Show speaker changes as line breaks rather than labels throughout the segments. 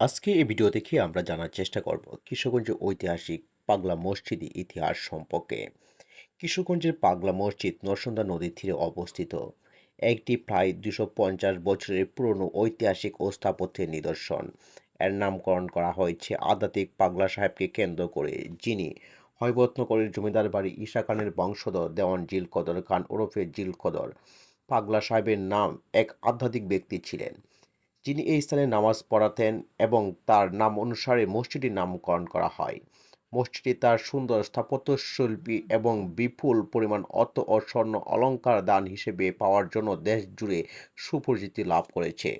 আজকে এই ভিডিও দেখে আমরা জানার চেষ্টা করব কিশোরগঞ্জের ঐতিহাসিক পাগলা মসজিদ ইতিহাস সম্পর্কে। কিশোরগঞ্জের পাগলা মসজিদ নরসুন্দা নদীর তীরে অবস্থিত। একটি প্রায় দুশো পঞ্চাশ বছরের পুরনো ঐতিহাসিক ও স্থাপত্যের নিদর্শন। এর নামকরণ করা হয়েছে আধ্যাত্মিক পাগলা সাহেবকে কেন্দ্র করে, যিনি হৈবতনগরের জমিদার বাড়ি ঈশা খানের বংশধর দেওয়ান জিল কদর খান ওরফে জিল কদর পাগলা সাহেবের নাম এক আধ্যাত্মিক ব্যক্তি ছিলেন। যিনি এই স্থানে নামাজ পড়াতেন এবং তার নাম অনুসারে মসজিদটির নামকরণ করা হয়। মসজিদটি তার সুন্দর স্থাপত্যশিল্পী এবং বিপুল পরিমাণ অর্থ ও স্বর্ণ অলংকার দান হিসেবে পাওয়ার জন্য দেশ জুড়ে সুপরিচিতি লাভ করেছে।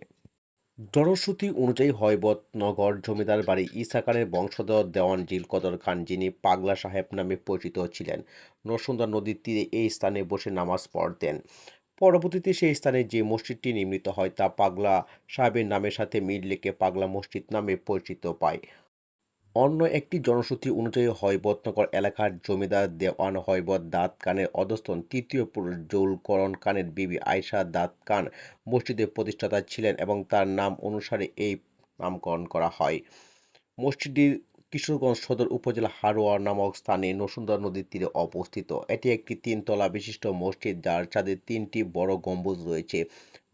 জনশ্রুতি অনুযায়ী হয়বত নগর জমিদার বাড়ি ইসাকারের বংশধর দেওয়ান জিল কদর খান, যিনি পাগলা সাহেব নামে পরিচিত ছিলেন। নরসুন্দর নদীর তীরে এই স্থানে বসে নামাজ পড়তেন। পরবর্তীতে সেই স্থানে যে মসজিদটি নির্মিত হয় তা পাগলা সাহেবের নামের সাথে মিল রেখে পাগলা মসজিদ নামে পরিচিত পায়। অন্য একটি জনশ্রুতি অনুযায়ী হয়বতনগর এলাকার জমিদার দেওয়ান হয়বত দাঁত কানের অধস্তন, তৃতীয় পুরুষ জৌলকরণ খানের বিবি আয়শা দাঁত কান মসজিদের প্রতিষ্ঠাতা ছিলেন এবং তার নাম অনুসারে এই নামকরণ করা হয়। মসজিদটি কিশোরগঞ্জ সদর উপজেলা হারোয়া নামক স্থানে নসুন্দর নদীর তীরে অবস্থিত। এটি একটি তিনতলা বিশিষ্ট মসজিদ, যার ছাদে তিনটি বড় গম্বুজ রয়েছে।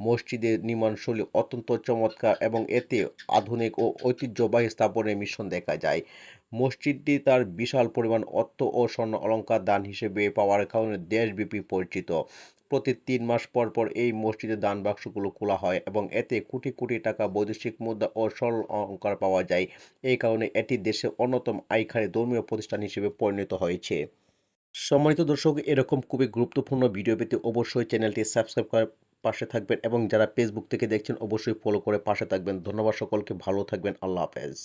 মসজিদের নির্মাণশৈলী অত্যন্ত চমৎকার এবং এতে আধুনিক ও ঐতিহ্যবাহী স্থাপনের মিশ্রণ দেখা যায়। মসজিদটি তার বিশাল পরিমাণ অর্থ ও স্বর্ণ অলঙ্কার দান হিসেবে পাওয়ার কারণে দেশব্যাপী পরিচিত। প্রতি তিন মাস পর পর এই মসজিদের দান বাক্সগুলো খোলা হয় এবং এতে কোটি কোটি টাকা বৈদেশিক মুদ্রা ও স্বর্ণ অলংকার পাওয়া যায়। এই কারণে এটি দেশের অন্যতম আইখানে ধর্মীয় প্রতিষ্ঠান হিসেবে পরিণত হয়েছে। সম্মানিত দর্শক, এরকম খুবই গুরুত্বপূর্ণ ভিডিও পেতে অবশ্যই চ্যানেলটি সাবস্ক্রাইব করে পাশে থাকবেন এবং যারা ফেসবুক থেকে দেখছেন, অবশ্যই ফলো করে পাশে থাকবেন। ধন্যবাদ সকলকে, ভালো থাকবেন, আল্লাহ হাফেজ।